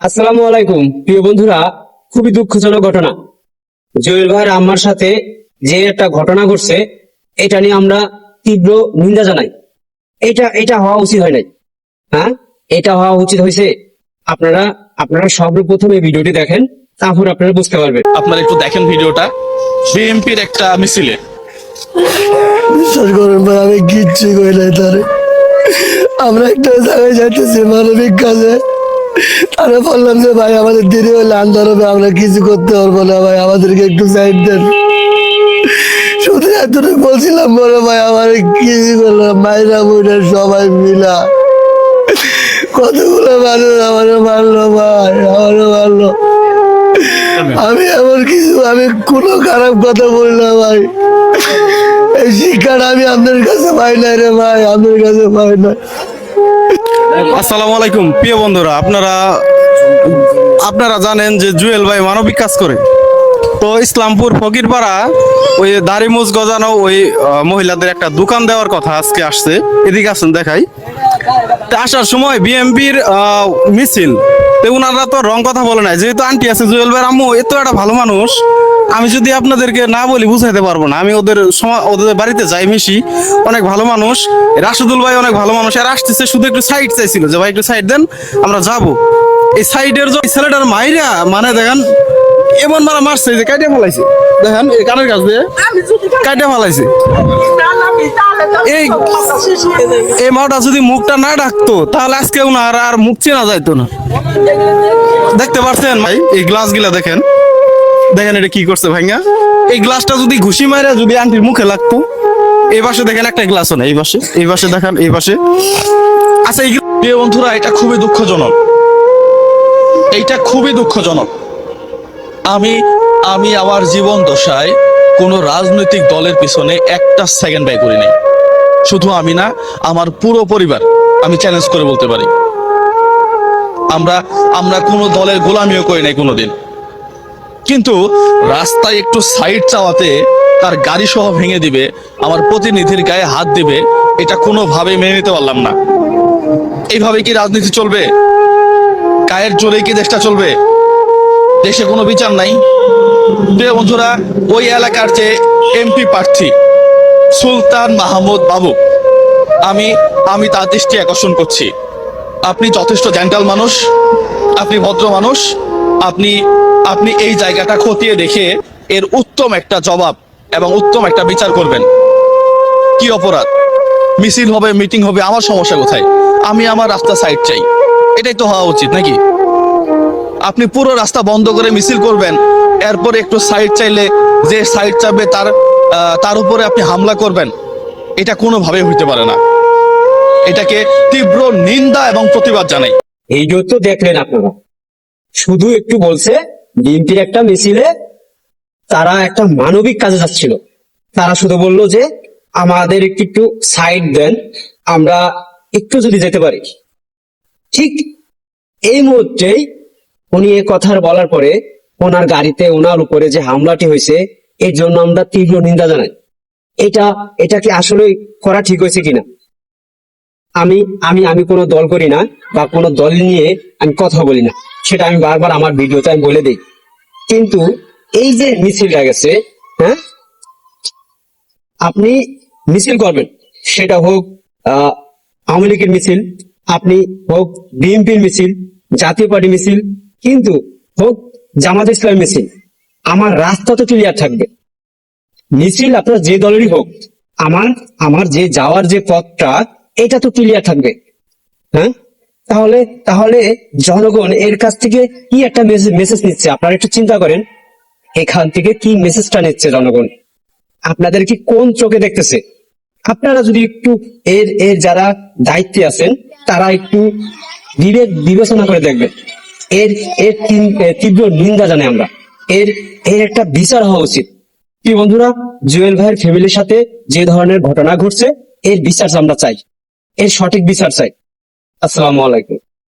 আসসালামু আলাইকুম প্রিয় বন্ধুরা খুবই দুঃখজনক ঘটনা। জুয়েল ভাইয়ের আম্মার সাথে যে একটা ঘটনা ঘটছে এটা নিয়ে আমরা তীব্র নিন্দা জানাই। এটা এটা হওয়া উচিত হয় নাই। হ্যাঁ? এটা হওয়া উচিত হয়েছে। আপনারা আপনারা সর্বপ্রথম এই ভিডিওটি দেখেন তারপর আপনারা বুঝতে পারবেন। আপনারা একটু দেখেন ভিডিওটা। বিএনপির একটা মিছিলে। বিশ্বাস করুন ভাই আমি কিচ্ছু করি নাই তারে। আমরা একটা জায়গায় যাইতেছি মানবিক কাজে। তারা বললাম যে ভাই আমাদের দেরি হলে আন্দার হবে আমরা কিছু করতে পারব না ভাই আমাদেরকে একটু সাইড দেন। শুধু এতটুকু বলছিলাম বলে ভাই আমার কিছু করলাম মাইরা বুড়া সবাই মিলা। কতগুলো মানুষ আমারও মারলো ভাই আমারও মারলো। আমি এমন কিছু আমি কোনো খারাপ কথা বলি না ভাই। এই শিক্ষাটা আমি আপনার কাছে পাই না রে ভাই আপনার কাছে পাই না আসসালামু আলাইকুম, প্রিয় বন্ধুরা, আপনারা আপনারা জানেন যে জুয়েল ভাই মানবিক কাজ করে। তো ইসলামপুর ফকিরপাড়া, ওই দাড়ি মুজ গজানো ওই মহিলাদের একটা দোকান দেওয়ার কথা আজকে আসছে। এদিকে আসুন, দেখাই। তা আসার সময় বিএমপির মিছিল। তো উনারা তো রং কথা বলে নাই। যেহেতু আন্টি আছে জুয়েল ভাই আম্মু এত একটা ভালো মানুষ। আমি যদি আপনাদেরকে না বলি বুঝাইতে পারব না। আমি ওদের ওদের বাড়িতে যাই মিশি। অনেক ভালো মানুষ। রাশেদুল ভাই অনেক ভালো মানুষ। আর আসতেছে শুধু একটু সাইড চাইছিল যে ভাই একটু সাইড দেন আমরা যাব। এই সাইডের যে ছেলেটার মাইরা মানে দেখেন এমন মারা মারছে যে কাইটে ফেলাইছে। দেখেন এই কানের কাছ দিয়ে কাইটে ফেলাইছে। এই এই মাওটা যদি মুখটা না ডাকতো তাহলে আজকে উনার আর মুখ চেনা যাইতো না। দেখতে পারছেন? ভাই এই গ্লাসগুলা দেখেন। দেখেন এটা কি করছে ভাইয়া? এই গ্লাসটা যদি ঘুষি মারে যদি আন্টির মুখে লাগতো এই পাশে দেখেন একটা গ্লাসও নেই এই পাশে। এই পাশে দেখেন এই পাশে। আচ্ছা এই প্রিয় বন্ধুরা এটা খুবই দুঃখজনক। এইটা খুবই দুঃখজনক। আমি আমি আমার জীবন দশায় কোনো রাজনৈতিক দলের পিছনে একটা সেকেন্ড ব্যয় করি নাই। শুধু আমি না, আমার পুরো পরিবার আমি চ্যালেঞ্জ করে বলতে পারি। আমরা আমরা কোনো দলের গোলামিও করি নাই কোনোদিন। কিন্তু রাস্তায় একটু সাইড চাওয়াতে তার গাড়ি সহ ভেঙে দিবে, আমার প্রতিনিধির গায়ে হাত দিবে, এটা কোনোভাবে মেনে নিতে পারলাম না। এইভাবে কি রাজনীতি চলবে? গায়ের জোরে কি দেশটা চলবে? দেশে কোনো বিচার নাই। প্রিয় বন্ধুরা, ওই এলাকার যে এমপি প্রার্থী সুলতান মাহমুদ বাবু, আমি আমি তার দৃষ্টি আকর্ষণ করছি। আপনি যথেষ্ট জেন্টাল মানুষ, আপনি ভদ্র মানুষ, আপনি আপনি এই জায়গাটা খতিয়ে দেখে এর উত্তম একটা জবাব এবং উত্তম একটা বিচার করবেন। কি অপরাধ? মিছিল হবে মিটিং হবে, আমার সমস্যা কোথায়? আমি আমার রাস্তা সাইড চাই। এটাই তো হওয়া উচিত, নাকি? আপনি পুরো রাস্তা বন্ধ করে মিছিল করবেন। এরপরে একটু সাইড চাইলে যে সাইড চাবে তার তার উপরে আপনি হামলা করবেন। এটা কোনোভাবে হইতে পারে না। এটাকে তীব্র নিন্দা এবং প্রতিবাদ জানাই। এই তো দেখলেন আপনারা। শুধু একটু বলছে, বিএনপির একটা মিছিলে তারা একটা মানবিক কাজে যাচ্ছিল। তারা শুধু বলল যে, আমাদের একটু একটু সাইড দেন, আমরা একটু যদি যেতে পারি। ঠিক এই মুহূর্তেই উনি এ কথার বলার পরে ওনার গাড়িতে ওনার উপরে যে হামলাটি হয়েছে এর জন্য আমরা তীব্র নিন্দা জানাই। এটা এটা কি আসলে করা ঠিক হয়েছে কিনা? আমি আমি আমি কোনো দল করি না বা কোনো দল নিয়ে আমি কথা বলি না। সেটা আমি বারবার আমার ভিডিওতে আমি বলে দিই। কিন্তু এই যে মিছিলটা গেছে হ্যাঁ? আপনি মিছিল করবেন। সেটা হোক আহ, আওয়ামী লীগের মিছিল আপনি হোক বিএনপির মিছিল জাতীয় পার্টি মিছিল কিন্তু হোক জামাত ইসলামের মিছিল আমার রাস্তা তো ক্লিয়ার থাকবে। মিছিল আপনার যে দলেরই হোক, আমার আমার যে যাওয়ার যে পথটা, এটা তো ক্লিয়ার থাকবে। হ্যাঁ? তাহলে তাহলে জনগণ এর কাছ থেকে কি একটা মেসেজ নিচ্ছে? আপনারা একটু চিন্তা করেন। এখান থেকে কি মেসেজটা নিচ্ছে জনগণ? আপনাদের কি কোন চোখে দেখতেছে? আপনারা যদি একটু এর এর যারা দায়িত্বে আছেন, তারা একটু বিবেক বিবেচনা করে দেখবেন। এর এর তীব্র নিন্দা জানাই আমরা। এর এর একটা বিচার হওয়া উচিত। কি বন্ধুরা, জুয়েল ভাইয়ের ফ্যামিলির সাথে যে ধরনের ঘটনা ঘটছে, এর বিচার আমরা চাই। এর সঠিক বিচার চাই। আসসালামু আলাইকুম।